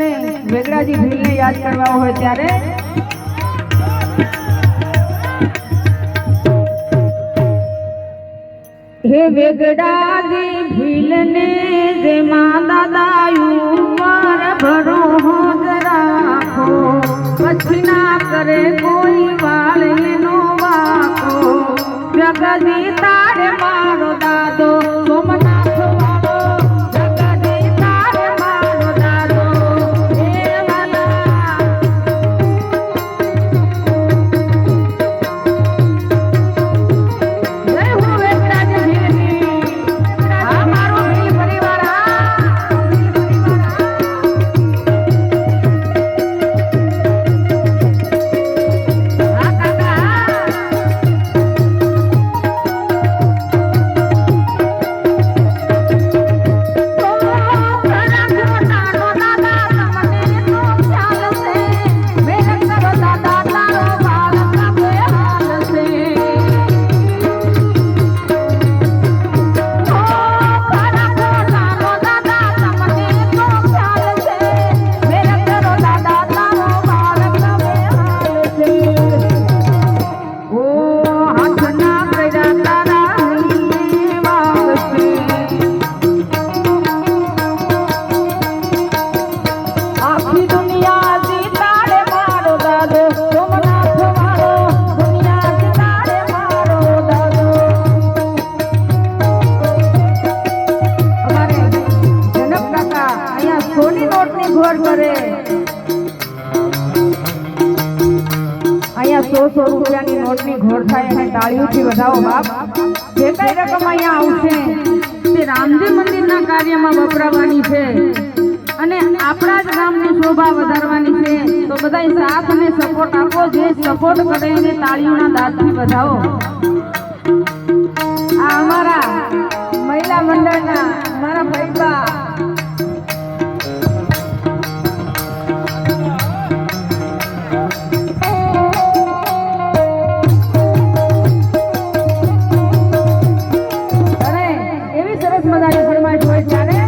યાદ કરવા હોય ત્યારે હે વેગડાજી ભીલને જે માં દાદાયું વાર ભરો હોજ રાખો પછી ના કરે કોઈ વાલ એનો વાકો જગદી ઘોર કરે અહીંયા સો સો રૂપિયાની નોટની ઘોર થાય અને તાળીઓથી વધાવો બાપ. જે કઈ રકમ અહીંયા આવશે, તે રામજી મંદિરના કાર્યમાં વપરાવાની છે. અને આપણા જ ગામની શોભા વધારવાની છે. તો બધાય સાથ અને સપોર્ટ આપો, જે સપોર્ટ કરે એને તાળીઓના દાંતથી વધાવો. આ અમારા મહિલા મંડળના, મારા ભાઈબા મજાની ફરમાઈશ હોય ત્યારે